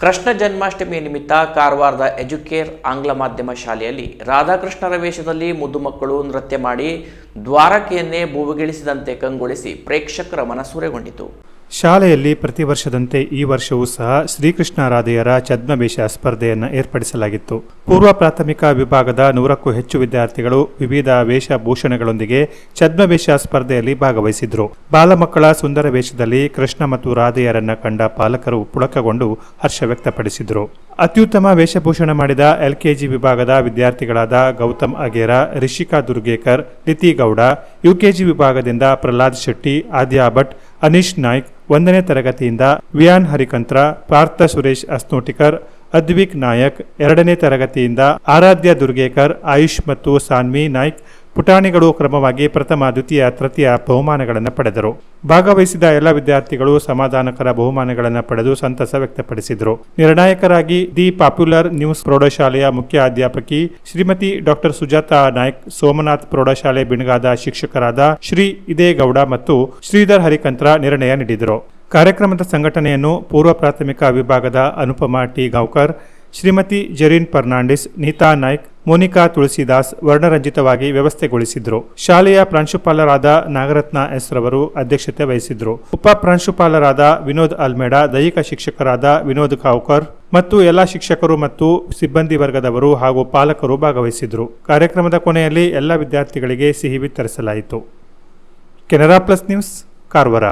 ಕೃಷ್ಣ ಜನ್ಮಾಷ್ಟಮಿ ನಿಮಿತ್ತ ಕಾರವಾರದ ಎಜುಕೇರ್ ಆಂಗ್ಲ ಮಾಧ್ಯಮ ಶಾಲೆಯಲ್ಲಿ ರಾಧಾಕೃಷ್ಣರ ವೇಷದಲ್ಲಿ ಮುದ್ದು ಮಕ್ಕಳು ನೃತ್ಯ ಮಾಡಿ ದ್ವಾರಕೆಯನ್ನೇ ಭೂವಿಗಿಳಿಸಿದಂತೆ ಕಂಗೊಳಿಸಿ ಪ್ರೇಕ್ಷಕರ ಮನಸೂರೆಗೊಂಡಿತು. ಶಾಲೆಯಲ್ಲಿ ಪ್ರತಿ ವರ್ಷದಂತೆ ಈ ವರ್ಷವೂ ಸಹ ಶ್ರೀಕೃಷ್ಣ ರಾಧೆಯರ ಛದ್ಮವೇಷ ಸ್ಪರ್ಧೆಯನ್ನು ಏರ್ಪಡಿಸಲಾಗಿತ್ತು. ಪೂರ್ವ ಪ್ರಾಥಮಿಕ ವಿಭಾಗದ ನೂರಕ್ಕೂ ಹೆಚ್ಚು ವಿದ್ಯಾರ್ಥಿಗಳು ವಿವಿಧ ವೇಷಭೂಷಣಗಳೊಂದಿಗೆ ಛದ್ಮವೇಷ ಸ್ಪರ್ಧೆಯಲ್ಲಿ ಭಾಗವಹಿಸಿದ್ರು. ಬಾಲಮಕ್ಕಳ ಸುಂದರ ವೇಷದಲ್ಲಿ ಕೃಷ್ಣ ಮತ್ತು ರಾಧೆಯರನ್ನ ಕಂಡ ಪಾಲಕರು ಪುಳಕಗೊಂಡು ಹರ್ಷ ವ್ಯಕ್ತಪಡಿಸಿದರು. ಅತ್ಯುತ್ತಮ ವೇಷಭೂಷಣ ಮಾಡಿದ ಎಲ್ಕೆಜಿ ವಿಭಾಗದ ವಿದ್ಯಾರ್ಥಿಗಳಾದ ಗೌತಮ್ ಅಗೇರ, ರಿಷಿಕಾ ದುರ್ಗೇಕರ್, ನಿತಿ ಗೌಡ, ಯುಕೆಜಿ ವಿಭಾಗದಿಂದ ಪ್ರಹ್ಲಾದ್ ಶೆಟ್ಟಿ, ಆದ್ಯಾ ಭಟ್, ಅನೀಶ್ ನಾಯ್ಕ್, ಒಂದನೇ ತರಗತಿಯಿಂದ ವಿಯಾನ್ ಹರಿಕಂತ್ರ, ಪಾರ್ಥ ಸುರೇಶ್ ಅಸ್ನೋಟಿಕರ್, ಅದ್ವಿಕ್ ನಾಯಕ್, ಎರಡನೇ ತರಗತಿಯಿಂದ ಆರಾಧ್ಯ ದುರ್ಗೇಕರ್, ಆಯುಷ್ ಮತ್ತು ಸಾನ್ವಿ ನಾಯ್ಕ್ ಪುಟಾಣಿಗಳು ಕ್ರಮವಾಗಿ ಪ್ರಥಮ, ದ್ವಿತೀಯ, ತೃತೀಯ ಬಹುಮಾನಗಳನ್ನು ಪಡೆದರು. ಭಾಗವಹಿಸಿದ ಎಲ್ಲ ವಿದ್ಯಾರ್ಥಿಗಳು ಸಮಾಧಾನಕರ ಬಹುಮಾನಗಳನ್ನು ಪಡೆದು ಸಂತಸ ವ್ಯಕ್ತಪಡಿಸಿದರು. ನಿರ್ಣಾಯಕರಾಗಿ ದಿ ಪಾಪ್ಯುಲರ್ ನ್ಯೂಸ್ ಪ್ರೌಢಶಾಲೆಯ ಮುಖ್ಯ ಅಧ್ಯಾಪಕಿ ಶ್ರೀಮತಿ ಡಾಕ್ಟರ್ ಸುಜಾತಾ ನಾಯ್ಕ್, ಸೋಮನಾಥ್ ಪ್ರೌಢಶಾಲೆ ಬಿಣಗಾದ ಶಿಕ್ಷಕರಾದ ಶ್ರೀ ಇದೇಗೌಡ ಮತ್ತು ಶ್ರೀಧರ್ ಹರಿಕಂತ್ರ ನಿರ್ಣಯ ನೀಡಿದರು. ಕಾರ್ಯಕ್ರಮದ ಸಂಘಟನೆಯನ್ನು ಪೂರ್ವ ಪ್ರಾಥಮಿಕ ವಿಭಾಗದ ಅನುಪಮಾ ಟಿ. ಗಾಂವ್ಕರ್, ಶ್ರೀಮತಿ ಜರೀನ್ ಫರ್ನಾಂಡಿಸ್, ನೀತಾ ನಾಯ್ಕ್ ಮೋನಿಕಾ ತುಳಸಿದಾಸ್ ವರ್ಣರಂಜಿತವಾಗಿ ವ್ಯವಸ್ಥೆಗೊಳಿಸಿದ್ರು. ಶಾಲೆಯ ಪ್ರಾಂಶುಪಾಲರಾದ ನಾಗರತ್ನ ಎಸ್ ರವರು ಅಧ್ಯಕ್ಷತೆ ವಹಿಸಿದ್ರು. ಉಪ ಪ್ರಾಂಶುಪಾಲರಾದ ವಿನೋದ್ ಅಲ್ಮೇಡ ದೈಹಿಕ ಶಿಕ್ಷಕರಾದ ವಿನೋದ್ ಕಾವ್ಕರ್ ಮತ್ತು ಎಲ್ಲ ಶಿಕ್ಷಕರು ಮತ್ತು ಸಿಬ್ಬಂದಿ ವರ್ಗದವರು ಹಾಗೂ ಪಾಲಕರು ಭಾಗವಹಿಸಿದ್ರು. ಕಾರ್ಯಕ್ರಮದ ಕೊನೆಯಲ್ಲಿ ಎಲ್ಲ ವಿದ್ಯಾರ್ಥಿಗಳಿಗೆ ಸಿಹಿ ವಿತರಿಸಲಾಯಿತು. Canara plus news, Karwar.